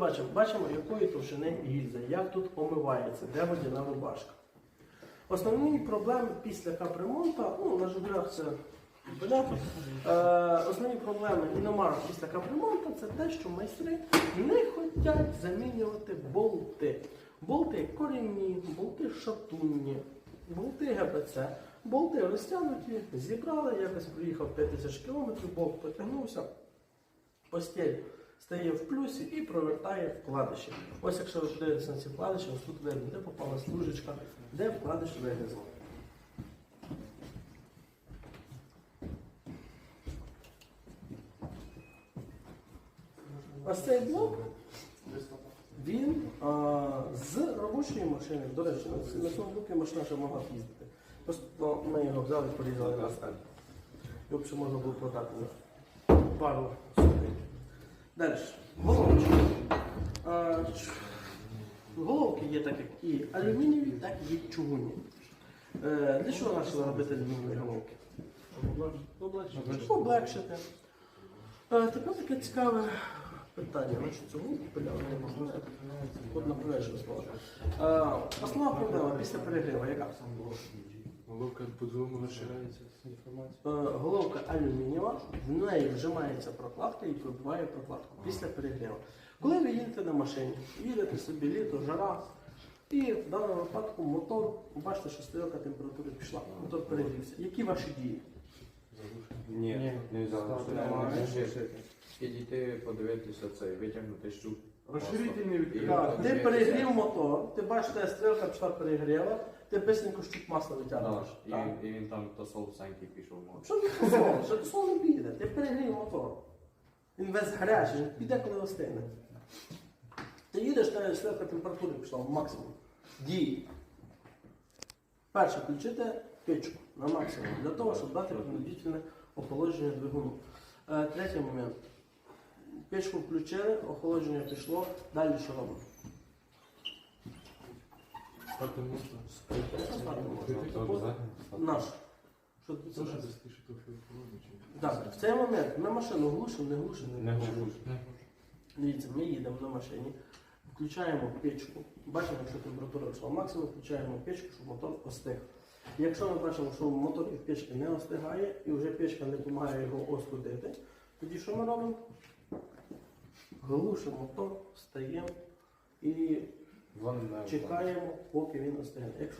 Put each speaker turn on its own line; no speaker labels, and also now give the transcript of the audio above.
Бачимо, бачимо, якої товщини гільза, як тут омивається, де водяна рубашка. Основні проблеми після капремонту, ну на жигулях це понятно. Е, основні проблеми іномарок після капремонту це те, що майстри не хочуть замінювати болти. Болти корінні, болти шатунні, болти ГБЦ. Болти розтягнуті, зібрали, якось проїхав 5000 км, болт потягнувся, постіль стає в плюсі і провертає вкладиші. Ось якщо ви подивитеся на ці вкладиші, ось тут видно, де попала служечка, де вкладиш вигризло. Ось цей блок, він а, з робочої машини, до речі, на- цьому блокі машина ще могла їздити. Просто ми його взяли, порізали на сталь. Його ще можна було продати пару сотень. Далі. Головочки. А, Головки є так, як і алюмінієві, так і чугунні. Е, Для чого почали робити алюмінієві головки? Облегшити. Е, Тепер таке цікаве питання. Значить, цього пиляли не можна. От слово. Е, Основна проблема після перегріву, яка?
Головка по-другому розширяється інформація.
Е, Головка алюмінієва, в неї вжимається прокладка і пробиває прокладку після перегріву. Коли ви їдете на машині, їдете собі літо, жара, і в даному випадку мотор, бачите, що стрілка температури пішла, мотор перегрівся. Які ваші дії?
Ні, не
нормально.
Підійти, подивитися цей, витягнути щуп.
Розширительний
І
відкрив.
Ти перегрів мотор, ти бачиш, що стрілка пішла перегріла, ти бисенько щуп масла витягнеш.
І,
Так.
він- і він там то солсенький пішов. мов.
Що ти посол? Що ти сол не піде? Ти перегрів мотор. Він весь гарячий, він піде, коли остигне. Ти їдеш, та стрілка температури пішла в максимум. Дії. Перше, включити печку на максимум для того, щоб дати принудительне охолодження двигуну. Е, третій момент. Печку включили, охолодження пішло, далі що робимо?
Стати можна.
Що? Наш. Що це?
Це?
Так, в цей момент ми машину глушимо, не глушимо.
Не глушимо.
Дивіться, ми їдемо на машині, включаємо печку. Бачимо, якщо температура пішла максимум, включаємо печку, щоб мотор остиг. Якщо ми бачимо, що мотор від печки не остигає і вже печка не допомагає його остудити, тоді що ми робимо? Глушимо мотор, встаємо і
Вони не
чекаємо, поки він остигне. Якщо